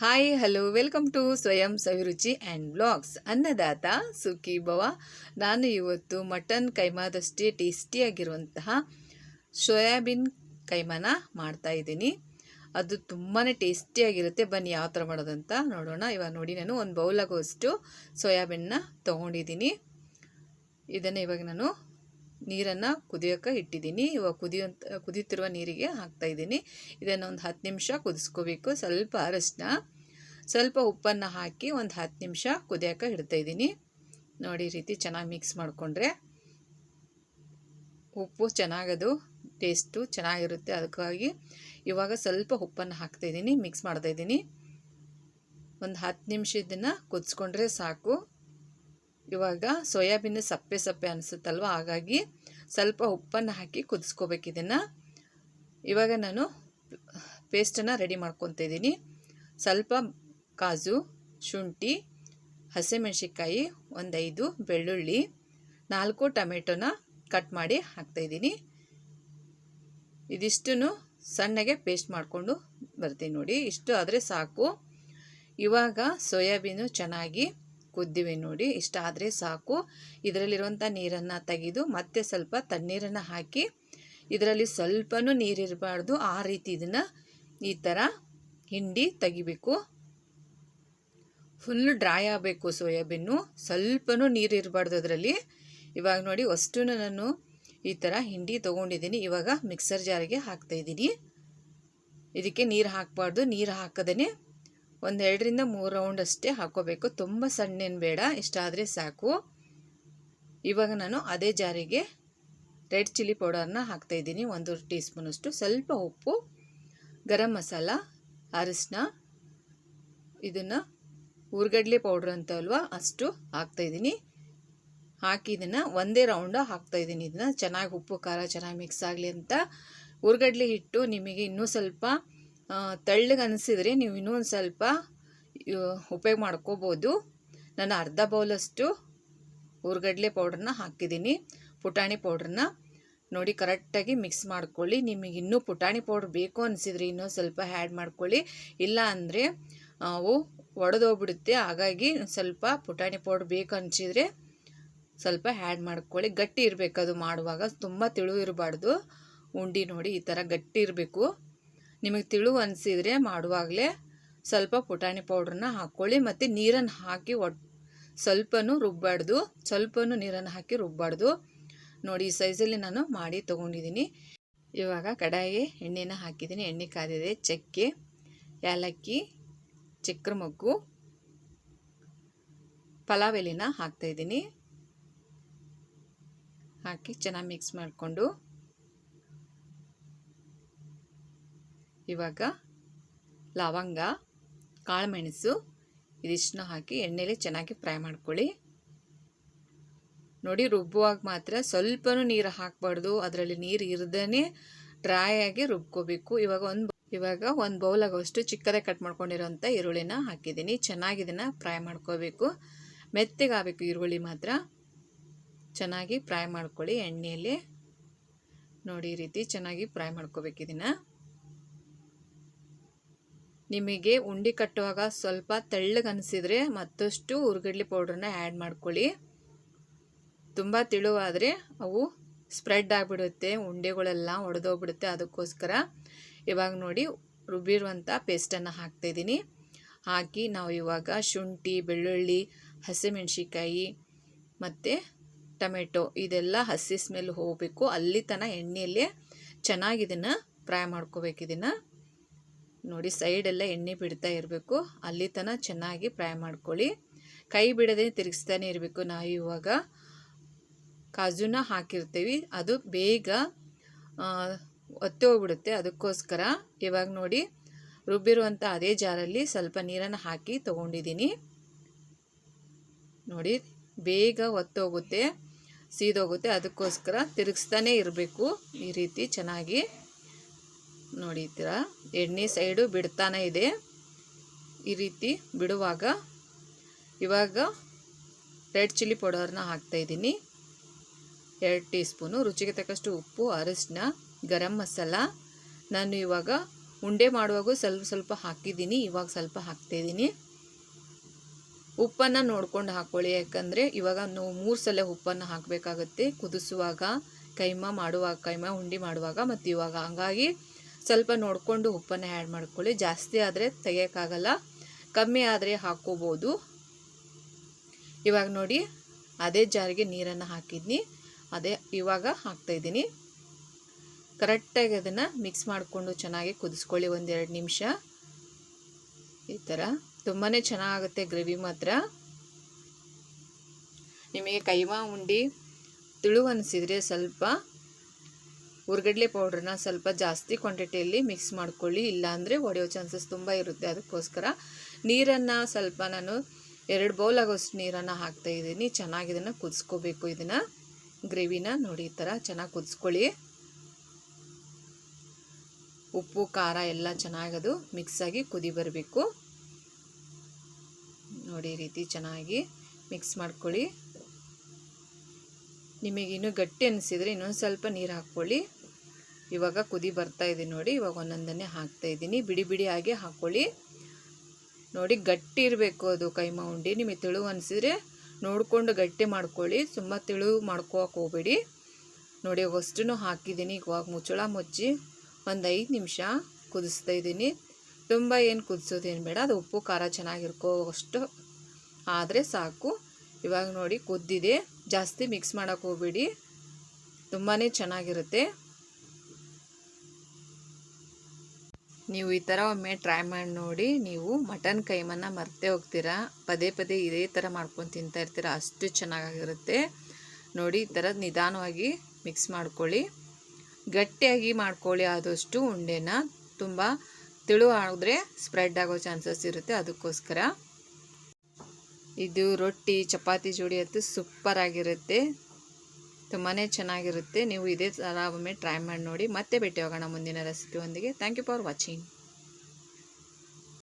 Hi hello welcome to ಸ್ವಯಂ ಸವಿರುಚಿ and blogs ಅನ್ನದಾತ ಸುಖಿ ಭವ ನಾನು ಇವತ್ತು ಮಟನ್ ಕೈಮಾದಷ್ಟೇ ಟೇಸ್ಟಿಯಾಗಿರುವಂತಹ ಸೋಯಾಬೀನ್ ಕೈಮಾನ ಮಾಡ್ತಾ ಇದ್ದೀನಿ. ಅದು ತುಂಬಾ ಟೇಸ್ಟಿಯಾಗಿರುತ್ತೆ ಬನ್ನಿ ಯಾವ ಥರ ಮಾಡೋದಂತ ನೋಡೋಣ. ಇವಾಗ ನೋಡಿ ನಾನು ಒಂದು ಬೌಲಾಗುವಷ್ಟು ಸೋಯಾಬೀನ್ನ ತೊಗೊಂಡಿದ್ದೀನಿ. ಇದನ್ನು ಇವಾಗ ನಾನು ನೀರನ್ನು ಕುದಿಯೋಕೆ ಇಟ್ಟಿದ್ದೀನಿ. ಇವಾಗ ಕುದಿಯುವಂಥ ಕುದಿಯುತ್ತಿರುವ ನೀರಿಗೆ ಹಾಕ್ತಾ ಇದ್ದೀನಿ. ಇದನ್ನು ಒಂದು ಹತ್ತು ನಿಮಿಷ ಕುದಿಸ್ಕೋಬೇಕು. ಸ್ವಲ್ಪ ಅರಶಿನ, ಸ್ವಲ್ಪ ಉಪ್ಪನ್ನು ಹಾಕಿ ಒಂದು ಹತ್ತು ನಿಮಿಷ ಕುದಿಯೋಕೆ ಇಡ್ತಾ ಇದ್ದೀನಿ. ನೋಡಿ ರೀತಿ ಚೆನ್ನಾಗಿ ಮಿಕ್ಸ್ ಮಾಡಿಕೊಂಡ್ರೆ ಉಪ್ಪು ಚೆನ್ನಾಗದು, ಟೇಸ್ಟು ಚೆನ್ನಾಗಿರುತ್ತೆ. ಅದಕ್ಕಾಗಿ ಇವಾಗ ಸ್ವಲ್ಪ ಉಪ್ಪನ್ನು ಹಾಕ್ತಾಯಿದ್ದೀನಿ ಮಿಕ್ಸ್ ಮಾಡ್ತಾಯಿದ್ದೀನಿ ಒಂದು ಹತ್ತು ನಿಮಿಷ ಇದನ್ನು ಕುದಿಸ್ಕೊಂಡ್ರೆ ಸಾಕು. ಇವಾಗ ಸೋಯಾಬೀನ್ ಸಪ್ಪೆ ಸಪ್ಪೆ ಅನಿಸುತ್ತಲ್ವ? ಹಾಗಾಗಿ ಸ್ವಲ್ಪ ಉಪ್ಪನ್ನು ಹಾಕಿ ಕುದಿಸ್ಕೋಬೇಕು ಇದನ್ನು. ಇವಾಗ ನಾನು ಪೇಸ್ಟನ್ನು ರೆಡಿ ಮಾಡ್ಕೊತಿದ್ದೀನಿ ಸ್ವಲ್ಪ ಕಾಜು, ಶುಂಠಿ ಹಸಿಮೆಣ್ಸಿಕಾಯಿ ಒಂದೈದು ಬೆಳ್ಳುಳ್ಳಿ, ನಾಲ್ಕು ಟೊಮೆಟೊನ ಕಟ್ ಮಾಡಿ ಹಾಕ್ತಾಯಿದ್ದೀನಿ ಇದಿಷ್ಟು ಸಣ್ಣಗೆ ಪೇಸ್ಟ್ ಮಾಡಿಕೊಂಡು ಬರ್ತೀನಿ ನೋಡಿ. ಇಷ್ಟು ಆದರೆ ಸಾಕು. ಇವಾಗ ಸೋಯಾಬೀನು ಚೆನ್ನಾಗಿ ಕುದ್ದಿವೆ ನೋಡಿ, ಇಷ್ಟ ಆದರೆ ಸಾಕು. ಇದರಲ್ಲಿರುವಂಥ ನೀರನ್ನು ತೆಗೆದು ಮತ್ತೆ ಸ್ವಲ್ಪ ತಣ್ಣೀರನ್ನು ಹಾಕಿ, ಇದರಲ್ಲಿ ಸ್ವಲ್ಪನೂ ನೀರಿರಬಾರ್ದು ಆ ರೀತಿ ಇದನ್ನು ಈ ಥರ ಹಿಂಡಿ ತೆಗಿಬೇಕು. ಫುಲ್ ಡ್ರೈ ಆಗಬೇಕು ಸೋಯಾಬೀನು. ಸ್ವಲ್ಪನೂ ನೀರು ಇರಬಾರ್ದು ಅದರಲ್ಲಿ. ಇವಾಗ ನೋಡಿ ಅಷ್ಟು ನಾನು ಈ ಥರ ಹಿಂಡಿ ತೊಗೊಂಡಿದ್ದೀನಿ. ಇವಾಗ ಮಿಕ್ಸರ್ ಜಾರಿಗೆ ಹಾಕ್ತಾಯಿದ್ದೀನಿ ಇದಕ್ಕೆ ನೀರು ಹಾಕಬಾರ್ದು. ನೀರು ಹಾಕದೇ ಒಂದು ಎರಡರಿಂದ ಮೂರು ರೌಂಡ್ ಅಷ್ಟೇ ಹಾಕೋಬೇಕು. ತುಂಬ ಸಣ್ಣೇನು ಬೇಡ ಇಷ್ಟಾದರೆ ಸಾಕು. ಇವಾಗ ನಾನು ಅದೇ ಜಾರಿಗೆ ರೆಡ್ ಚಿಲ್ಲಿ ಪೌಡರ್ನ ಹಾಕ್ತಾಯಿದ್ದೀನಿ ಒಂದು ಟೀ ಸ್ಪೂನಷ್ಟು ಸ್ವಲ್ಪ ಉಪ್ಪು, ಗರಂ ಮಸಾಲ ಅರಿಶಿನ ಇದನ್ನು ಊರ್ಗಡ್ಲೆ ಪೌಡ್ರ್ ಅಂತ ಅಲ್ವಾ, ಅಷ್ಟು ಹಾಕ್ತಾಯಿದ್ದೀನಿ ಹಾಕಿ ಇದನ್ನು ಒಂದೇ ರೌಂಡ ಹಾಕ್ತಾಯಿದ್ದೀನಿ ಇದನ್ನು ಚೆನ್ನಾಗಿ ಉಪ್ಪು, ಖಾರ ಚೆನ್ನಾಗಿ ಮಿಕ್ಸ್ ಆಗಲಿ ಅಂತ. ಊರ್ಗಡ್ಲೆ ಹಿಟ್ಟು ನಿಮಗೆ ಇನ್ನೂ ಸ್ವಲ್ಪ ತೆಳ್ಳಗೆ ಅನಿಸಿದರೆ ನೀವು ಇನ್ನೂ ಒಂದು ಸ್ವಲ್ಪ ಉಪಯೋಗ ಮಾಡ್ಕೋಬೋದು. ನಾನು ಅರ್ಧ ಬೌಲಷ್ಟು ಊರ್ಗಡ್ಲೆ ಪೌಡ್ರನ್ನ ಹಾಕಿದ್ದೀನಿ. ಪುಟಾಣಿ ಪೌಡ್ರನ್ನ ನೋಡಿ ಕರೆಕ್ಟಾಗಿ ಮಿಕ್ಸ್ ಮಾಡ್ಕೊಳ್ಳಿ. ನಿಮಗೆ ಇನ್ನೂ ಪುಟಾಣಿ ಪೌಡ್ರ್ ಬೇಕು ಅನಿಸಿದ್ರೆ ಇನ್ನೂ ಸ್ವಲ್ಪ ಹ್ಯಾಡ್ ಮಾಡ್ಕೊಳ್ಳಿ. ಇಲ್ಲ ಅಂದರೆ ಅವು ಒಡೆದೋಗ್ಬಿಡುತ್ತೆ. ಹಾಗಾಗಿ ಸ್ವಲ್ಪ ಪುಟಾಣಿ ಪೌಡ್ರ್ ಬೇಕು ಅನಿಸಿದರೆ ಸ್ವಲ್ಪ ಹ್ಯಾಡ್ ಮಾಡ್ಕೊಳ್ಳಿ. ಗಟ್ಟಿ ಇರಬೇಕು ಅದು ಮಾಡುವಾಗ. ತುಂಬ ತಿಳು ಇರಬಾರ್ದು. ಉಂಡಿ ನೋಡಿ ಈ ಥರ ಗಟ್ಟಿ ಇರಬೇಕು. ನಿಮಗೆ ತಿಳು ಅನಿಸಿದರೆ ಮಾಡುವಾಗಲೇ ಸ್ವಲ್ಪ ಪುಟಾಣಿ ಪೌಡ್ರನ್ನ ಹಾಕ್ಕೊಳ್ಳಿ ಮತ್ತು ನೀರನ್ನು ಹಾಕಿ ಒಟ್ಟು ಸ್ವಲ್ಪನೂ ರುಬ್ಬಾಡ್ದು, ಸ್ವಲ್ಪನೂ ನೀರನ್ನು ಹಾಕಿ ರುಬ್ಬಾಡ್ದು. ನೋಡಿ, ಈ ಸೈಜಲ್ಲಿ ನಾನು ಮಾಡಿ ತೊಗೊಂಡಿದ್ದೀನಿ ಇವಾಗ ಕಡಾಯಿಗೆ ಎಣ್ಣೆನ ಹಾಕಿದ್ದೀನಿ ಎಣ್ಣೆ ಕಾದಿದೆ, ಚಕ್ಕೆ, ಏಲಕ್ಕಿ ಚಕ್ರ ಮೊಗ್ಗು, ಪಲಾವ್ ಎಲೆನ ಹಾಕ್ತಾಯಿದ್ದೀನಿ ಹಾಕಿ ಚೆನ್ನಾಗಿ ಮಿಕ್ಸ್ ಮಾಡಿಕೊಂಡು. ಇವಾಗ ಲವಂಗ, ಕಾಳುಮೆಣಸು, ಇದಿಷ್ಟನ್ನ ಹಾಕಿ ಎಣ್ಣೆಲಿ ಚೆನ್ನಾಗಿ ಫ್ರೈ ಮಾಡ್ಕೊಳ್ಳಿ. ನೋಡಿ ರುಬ್ಬುವಾಗ ಮಾತ್ರ ಸ್ವಲ್ಪನೂ ನೀರು ಹಾಕಬಾರ್ದು. ಅದರಲ್ಲಿ ನೀರು ಇರದೇ ಡ್ರೈ ಆಗಿ ರುಬ್ಕೋಬೇಕು. ಇವಾಗ ಒಂದು ಇವಾಗ ಒಂದು ಬೌಲಾಗುವಷ್ಟು ಚಿಕ್ಕದೇ ಕಟ್ ಮಾಡ್ಕೊಂಡಿರೋಂಥ ಈರುಳ್ಳಿನ ಹಾಕಿದ್ದೀನಿ. ಚೆನ್ನಾಗಿ ಇದನ್ನು ಫ್ರೈ ಮಾಡ್ಕೋಬೇಕು. ಮೆತ್ತಗಾಗಬೇಕು ಈರುಳ್ಳಿ ಮಾತ್ರ. ಚೆನ್ನಾಗಿ ಫ್ರೈ ಮಾಡ್ಕೊಳ್ಳಿ ಎಣ್ಣೆಯಲ್ಲಿ ನೋಡಿ ರೀತಿ ಚೆನ್ನಾಗಿ ಫ್ರೈ ಮಾಡ್ಕೋಬೇಕು ಇದನ್ನು. ನಿಮಗೆ ಉಂಡೆ ಕಟ್ಟುವಾಗ ಸ್ವಲ್ಪ ತೆಳ್ಳಗೆ ಅನಿಸಿದರೆ ಮತ್ತಷ್ಟು ಉರ್ಗಡ್ಲೆ ಪೌಡ್ರನ್ನ ಆ್ಯಡ್ ಮಾಡ್ಕೊಳ್ಳಿ. ತುಂಬ ತಿಳುವಾದರೆ ಅವು ಸ್ಪ್ರೆಡ್ ಆಗಿಬಿಡುತ್ತೆ, ಉಂಡೆಗಳೆಲ್ಲ ಒಡೆದೋಗ್ಬಿಡುತ್ತೆ. ಅದಕ್ಕೋಸ್ಕರ ಇವಾಗ ನೋಡಿ ರುಬ್ಬಿರುವಂಥ ಪೇಸ್ಟನ್ನು ಹಾಕ್ತಾಯಿದ್ದೀನಿ ಹಾಕಿ ನಾವು ಇವಾಗ ಶುಂಠಿ, ಬೆಳ್ಳುಳ್ಳಿ ಹಸಿಮೆಣ್ಸಿಕಾಯಿ ಮತ್ತು ಟೊಮೆಟೊ ಇದೆಲ್ಲ ಹಸಿ ಸ್ಮೆಲ್ ಹೋಗಬೇಕು. ಅಲ್ಲಿ ತನಕ ಎಣ್ಣೆಯಲ್ಲೇ ಚೆನ್ನಾಗಿ ಇದನ್ನು ಫ್ರೈ ಮಾಡ್ಕೋಬೇಕು ಇದನ್ನು. ನೋಡಿ ಸೈಡೆಲ್ಲ ಎಣ್ಣೆ ಬಿಡ್ತಾ ಇರಬೇಕು. ಅಲ್ಲಿ ತನಕ ಚೆನ್ನಾಗಿ ಫ್ರೈ ಮಾಡ್ಕೊಳ್ಳಿ. ಕೈ ಬಿಡದೆ ತಿರುಗಿಸ್ತಾನೆ ಇರಬೇಕು ನಾವು ಇವಾಗ. ಕಾಜುನ ಹಾಕಿರ್ತೀವಿ. ಅದು ಬೇಗ ಒತ್ತೆ ಹೋಗ್ಬಿಡುತ್ತೆ ಅದಕ್ಕೋಸ್ಕರ. ಇವಾಗ ನೋಡಿ, ರುಬ್ಬಿರುವಂಥ ಅದೇ ಜಾರಲ್ಲಿ ಸ್ವಲ್ಪ ನೀರನ್ನು ಹಾಕಿ ತೊಗೊಂಡಿದ್ದೀನಿ. ನೋಡಿ, ಬೇಗ ಒತ್ತೋಗುತ್ತೆ, ಸೀದೋಗುತ್ತೆ, ಅದಕ್ಕೋಸ್ಕರ ತಿರುಗಿಸ್ತಾನೆ ಇರಬೇಕು ಈ ರೀತಿ ಚೆನ್ನಾಗಿ. ನೋಡಿ ಈ ಥರ ಎಣ್ಣೆ ಸೈಡು ಬಿಡ್ತಾನೆ ಇದೆ. ಈ ರೀತಿ ಬಿಡುವಾಗ ಇವಾಗ ರೆಡ್ ಚಿಲ್ಲಿ ಪೌಡರ್ನ ಹಾಕ್ತಾಯಿದ್ದೀನಿ ಎರಡು ಟೀ ಸ್ಪೂನು ರುಚಿಗೆ ತಕ್ಕಷ್ಟು ಉಪ್ಪು ಅರಶಿನ ಗರಂ ಮಸಾಲ. ನಾನು ಇವಾಗ ಉಂಡೆ ಮಾಡುವಾಗೂ ಸ್ವಲ್ಪ ಸ್ವಲ್ಪ ಹಾಕಿದ್ದೀನಿ. ಇವಾಗ ಸ್ವಲ್ಪ ಹಾಕ್ತಾಯಿದ್ದೀನಿ ಉಪ್ಪನ್ನು ನೋಡ್ಕೊಂಡು ಹಾಕ್ಕೊಳ್ಳಿ ಯಾಕಂದರೆ ಇವಾಗ ನಾವು ಮೂರು ಸಲ ಉಪ್ಪನ್ನು ಹಾಕಬೇಕಾಗುತ್ತೆ. ಕುದಿಸುವಾಗ, ಕೈಮ ಮಾಡುವಾಗ, ಕೈಮ ಉಂಡೆ ಮಾಡುವಾಗ ಮತ್ತು ಇವಾಗ ಹಂಗಾಗಿ ಸ್ವಲ್ಪ ನೋಡಿಕೊಂಡು ಉಪ್ಪನ್ನು ಆ್ಯಡ್ ಮಾಡ್ಕೊಳ್ಳಿ. ಜಾಸ್ತಿ ಆದರೆ ತೆಗಿಯೋಕ್ಕಾಗಲ್ಲ. ಕಮ್ಮಿ ಆದರೆ ಹಾಕ್ಕೋಬೋದು. ಇವಾಗ ನೋಡಿ, ಅದೇ ಜಾರಿಗೆ ನೀರನ್ನು ಹಾಕಿದ್ನಿ. ಅದೇ ಇವಾಗ ಹಾಕ್ತಾಯಿದ್ದೀನಿ ಕರೆಕ್ಟಾಗಿ ಅದನ್ನು ಮಿಕ್ಸ್ ಮಾಡಿಕೊಂಡು ಚೆನ್ನಾಗಿ ಕುದಿಸ್ಕೊಳ್ಳಿ ಒಂದೆರಡು ನಿಮಿಷ. ಈ ಥರ ತುಂಬಾ ಚೆನ್ನಾಗುತ್ತೆ ಗ್ರೇವಿ ಮಾತ್ರ. ನಿಮಗೆ ಕೈಮಾ ಉಂಡಿ ತಿಳು ಅನಿಸಿದರೆ ಸ್ವಲ್ಪ ಉರ್ಗಡ್ಲೆ ಪೌಡ್ರನ್ನ ಸ್ವಲ್ಪ ಜಾಸ್ತಿ ಕ್ವಾಂಟಿಟಿಯಲ್ಲಿ ಮಿಕ್ಸ್ ಮಾಡ್ಕೊಳ್ಳಿ, ಇಲ್ಲಾಂದರೆ ಒಡೆಯೋ ಚಾನ್ಸಸ್ ತುಂಬ ಇರುತ್ತೆ. ಅದಕ್ಕೋಸ್ಕರ ನೀರನ್ನು ಸ್ವಲ್ಪ ನಾನು ಎರಡು ಬೌಲ್ ಆಗೋಷ್ಟು ನೀರನ್ನು ಹಾಕ್ತಾ ಇದ್ದೀನಿ. ಚೆನ್ನಾಗಿ ಇದನ್ನು ಕುದಿಸ್ಕೋಬೇಕು. ಇದನ್ನು ಗ್ರೇವಿನ ನೋಡಿ ಈ ಥರ ಚೆನ್ನಾಗಿ ಕುದಿಸ್ಕೊಳ್ಳಿ. ಉಪ್ಪು, ಖಾರ ಎಲ್ಲ ಚೆನ್ನಾಗದು ಮಿಕ್ಸಾಗಿ ಕುದಿ ಬರಬೇಕು. ನೋಡಿ ರೀತಿ ಚೆನ್ನಾಗಿ ಮಿಕ್ಸ್ ಮಾಡ್ಕೊಳ್ಳಿ. ನಿಮಗೆ ಇನ್ನೂ ಗಟ್ಟಿ ಅನಿಸಿದರೆ ಇನ್ನೊಂದು ಸ್ವಲ್ಪ ನೀರು ಹಾಕ್ಕೊಳ್ಳಿ. ಇವಾಗ ಕುದಿ ಬರ್ತಾ ಇದೆ ನೋಡಿ, ಇವಾಗ ಒಂದೊಂದನ್ನೇ ಹಾಕ್ತಾ ಇದ್ದೀನಿ ಬಿಡಿ ಬಿಡಿಯಾಗಿ ಹಾಕ್ಕೊಳ್ಳಿ ನೋಡಿ ಗಟ್ಟಿ ಇರಬೇಕು ಅದು ಕೈಮಾ ಉಂಡಿ ನಿಮಗೆ ತಿಳು ಅನಿಸಿದ್ರೆ ನೋಡಿಕೊಂಡು ಗಟ್ಟಿ ಮಾಡ್ಕೊಳ್ಳಿ. ತುಂಬ ತಿಳು ಮಾಡ್ಕೋಕೆ ಹೋಗ್ಬೇಡಿ. ನೋಡಿ ಅಷ್ಟನ್ನು ಹಾಕಿದ್ದೀನಿ ಇವಾಗ ಮುಚ್ಚಳ ಮುಚ್ಚಿ ಒಂದು ಐದು ನಿಮಿಷ ಕುದಿಸ್ತಾ ಇದ್ದೀನಿ ತುಂಬ ಏನು ಕುದಿಸೋದೇನು ಬೇಡ. ಅದು ಉಪ್ಪು, ಖಾರ ಚೆನ್ನಾಗಿರ್ಕೋ ಅಷ್ಟು. ಆದರೆ ಸಾಕು. ಇವಾಗ ನೋಡಿ ಕುದ್ದಿದೆ. ಜಾಸ್ತಿ ಮಿಕ್ಸ್ ಮಾಡೋಕ್ಕೆ ಹೋಗ್ಬೇಡಿ. ತುಂಬಾ ಚೆನ್ನಾಗಿರುತ್ತೆ. ನೀವು ಈ ಥರ ಒಮ್ಮೆ ಟ್ರೈ ಮಾಡಿ ನೋಡಿ, ನೀವು ಮಟನ್ ಕೈಮನ್ನ ಮರ್ತೇ ಹೋಗ್ತೀರಾ? ಪದೇ ಪದೇ ಇದೇ ಥರ ಮಾಡ್ಕೊಂಡು ತಿಂತಾ ಇರ್ತೀರ? ಅಷ್ಟು ಚೆನ್ನಾಗಿರುತ್ತೆ ನೋಡಿ, ಈ ಥರ ನಿಧಾನವಾಗಿ ಮಿಕ್ಸ್ ಮಾಡ್ಕೊಳ್ಳಿ. ಗಟ್ಟಿಯಾಗಿ ಮಾಡ್ಕೊಳ್ಳಿ ಆದಷ್ಟು ಉಂಡೆನ. ತುಂಬ ತಿಳು ಆದರೆ ಸ್ಪ್ರೆಡ್ ಆಗೋ ಚಾನ್ಸಸ್ ಇರುತ್ತೆ ಅದಕ್ಕೋಸ್ಕರ. ಇದು ರೊಟ್ಟಿ, ಚಪಾತಿ ಜೋಡಿ ಅಂತೂ ಸೂಪರ್ ಆಗಿರುತ್ತೆ. ತುಂಬಾ ಚೆನ್ನಾಗಿರುತ್ತೆ. ನೀವು ಇದೇ ಥರ ಒಮ್ಮೆ ಟ್ರೈ ಮಾಡಿ ನೋಡಿ. ಮತ್ತೆ ಭೇಟಿ ಹೋಗೋಣ ಮುಂದಿನ ರೆಸಿಪಿಯೊಂದಿಗೆ ಥ್ಯಾಂಕ್ ಯು ಫಾರ್ ವಾಚಿಂಗ್